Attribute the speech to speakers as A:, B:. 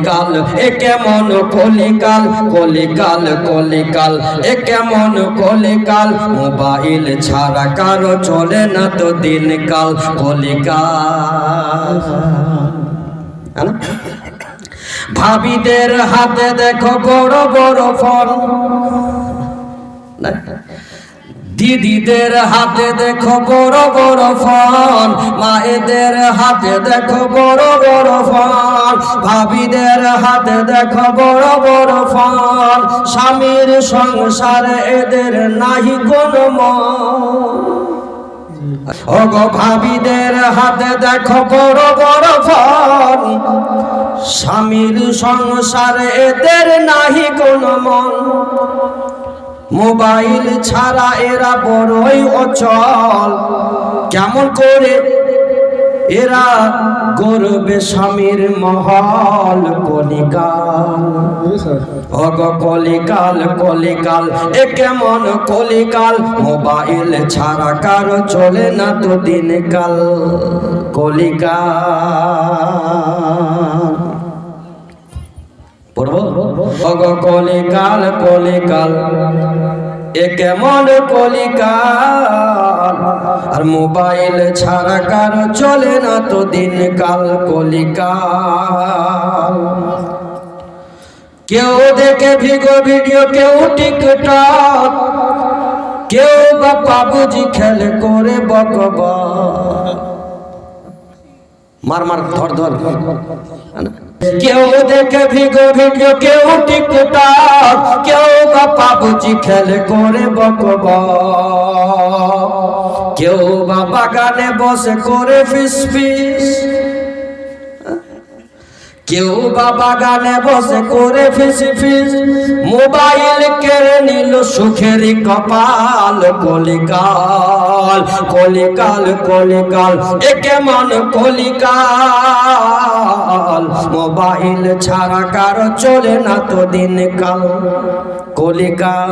A: কলিকাল, এ কেমন কলিকাল? কলিকাল কলিকাল, এ কেমন কলিকাল? মোবাইল ছাড়া কারও চলে না তো দিনকাল। কলিকাল। হ্যাঁ ভাবিদের হাতে দেখো বড় বড় ফল? দিদিদের হাতে দেখো বড় বড় ফল, মায়েদের হাতে দেখো বড় বড় ফল, ভাবিদের হাতে দেখো বড় বড় ফল, স্বামীর সংসারে এদের নাহি কোনো মন। ভাবিদের হাতে দেখো বড় বড় ফল, স্বামীর সংসারে এদের নাহি কোনো মন। মোবাইল ছাড়া এরা বড়ই অচল। কেমন করে এরা গর্বে স্বামীর মহল কলিকাল? অগ কলিকাল কলিকাল, এ কেমন কলিকাল? মোবাইল ছাড়া কারও চলে না তো দিনকাল। কলিকাল। পড়ব? অগ কলিকাল কলিকাল, এ কেমন কলিকাল? আর মোবাইল ছাড়া কারও চলে না তো দিনকাল কলিকাল। কেউ দেখে ভিগো ভিডিও, কেউ টিকটক, কেউ বা বাবুজি খেলে করে বকব মার মার, ধর ধর। কেউ দেখে ভিগো ভিডিও কেউ টিকটক, কেউ বা পাবজি খেলে করে বকব কেউ বা বাগানে বসে করে ফিস ফিস। কেউ বা বাগানে বসে করে ফিস ফিস। মোবাইল কেড়ে নিল সুখের কপাল, কলিকাল কলিকাল কলিকাল এ কেমন কলিকাল। মোবাইল ছাড়া কারও চলে না তো দিনকাল, কলিকাল।